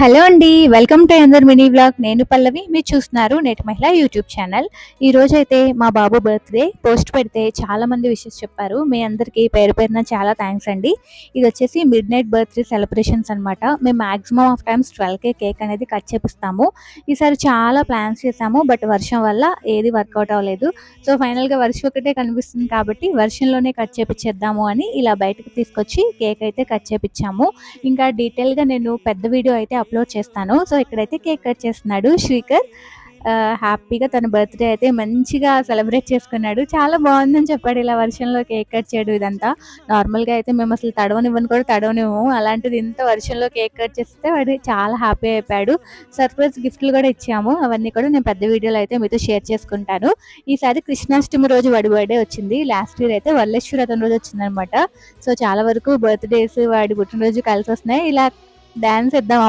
Hello అండి welcome to అందర్ mini blog నేను పల్లవి మీరు చూస్తున్నారు నేటి మహిళ యూట్యూబ్ ఛానల్. ఈ రోజు అయితే మా బాబు బర్త్డే. పోస్ట్ పెడితే చాలా మంది విషెస్ చెప్పారు. మీ అందరికీ పేరు పేరున చాలా థ్యాంక్స్ అండి. ఇది వచ్చేసి మిడ్ నైట్ బర్త్డే సెలబ్రేషన్స్ అనమాట మేము మాక్సిమం ఆఫ్ టైమ్స్ ట్వెల్వ్కే కేక్ అనేది కట్ చేపిస్తాము. ఈసారి చాలా ప్లాన్స్ చేసాము బట్ వర్షం వల్ల ఏది వర్కౌట్ అవ్వలేదు. సో ఫైనల్గా వర్షం ఒకటే కనిపిస్తుంది కాబట్టి వర్షంలోనే కట్ చేపించేద్దాము అని ఇలా బయటకు తీసుకొచ్చి కేక్ అయితే కట్ చేపించాము ఇంకా డీటెయిల్గా నేను పెద్ద వీడియో అయితే అప్లోడ్ చేస్తాను. సో ఇక్కడైతే కేక్ కట్ చేస్తున్నాడు శ్రీకర్. హ్యాపీగా తన బర్త్డే అయితే మంచిగా సెలబ్రేట్ చేసుకున్నాడు. చాలా బాగుందని చెప్పాడు ఇలా వర్షంలో కేక్ కట్ చేయడం ఇదంతా. నార్మల్గా అయితే మేము అసలు తడవనివ్వని కూడా తడవనివ్వము. అలాంటిది ఇంత వర్షంలో కేక్ కట్ చేస్తే వాడు చాలా హ్యాపీ అయిపోయాడు. సర్ప్రైజ్ గిఫ్ట్లు కూడా ఇచ్చాము. అవన్నీ కూడా నేను పెద్ద వీడియోలో అయితే మీతో షేర్ చేసుకుంటాను. ఈసారి కృష్ణాష్టమి రోజు వాడి బర్త్డే వచ్చింది. లాస్ట్ ఇయర్ అయితే వల్లేశ్వర అతని రోజు వచ్చిందనమాట సో చాలా వరకు బర్త్డేస్ వాడి పుట్టినరోజు కలిసి వస్తున్నాయి. ఇలా డాన్స్ ఇద్దాం